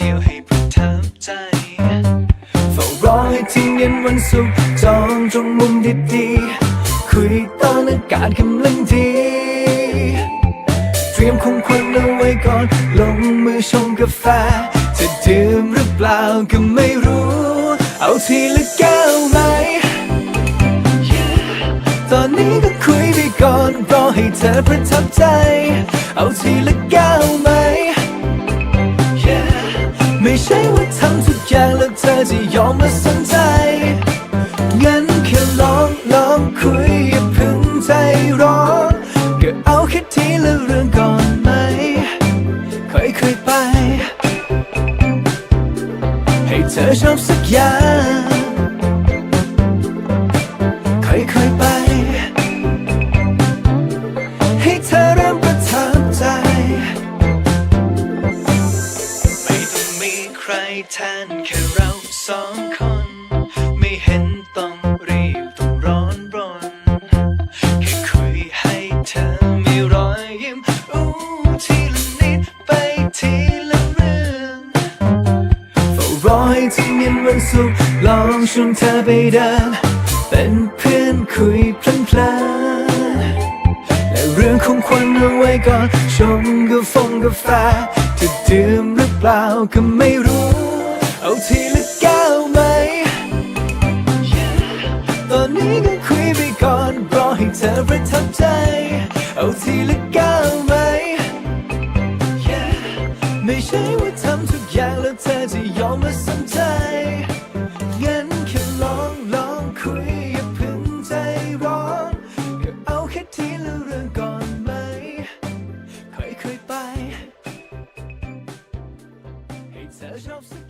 เดียวให้ประทับใจเฝ้ารอให้ถึงเย็นวันศุกร์จองตรงมุมดีๆคุยตอนอากาศกำลังดีเตรียมของขวัญเอาไว้ก่อนลงมือชงกาแฟ จะดื่มหรือเปล่าก็ไม่รู้ เอาทีละแก้วไหม ตอนนี้ก็คุยไปก่อนรอให้เธอประทับใจ เอาทีละแก้วไหม ธอจะยอมมาสนใจ งั้นแค่ลองลองคุยอย่าพึ่งใจร้อนก็เอาแค่ทีละเรื่องก่อนไหม ค่อยๆไป ให้เธอชอบสักอย่าง รแทนแค่เราสองคน ไม่เห็นต้องรีบต้องร้อนรน แค่คุยให้เธอมีรอยยิ้มอู้ทีละนิดไปทีละเรื่องเฝ้ารอให้ถึงเย็นวันศุกร์ลองชวนเธอไปเดิน เป็นเพื่อนคุยเพลินๆและเรื่องของขวัญเอาไว้ก่อนชงกาฟงกาแฟ จะดื่มหรือเปล่าก็ไม่รู้ เอาทีละแก้วไหม ตอนนี้ก็คุยไปก่อนรอให้เธอประทับใจ เอาทีละแก้วไหม ไม่ใช่ว่าทำทุกอย่างแล้วเธอจะยอมมาสนใจงั้นแค่ลองลองคุยอย่าเพึ่งใจร้อนก็เอาแค่ทีละ Seja o seu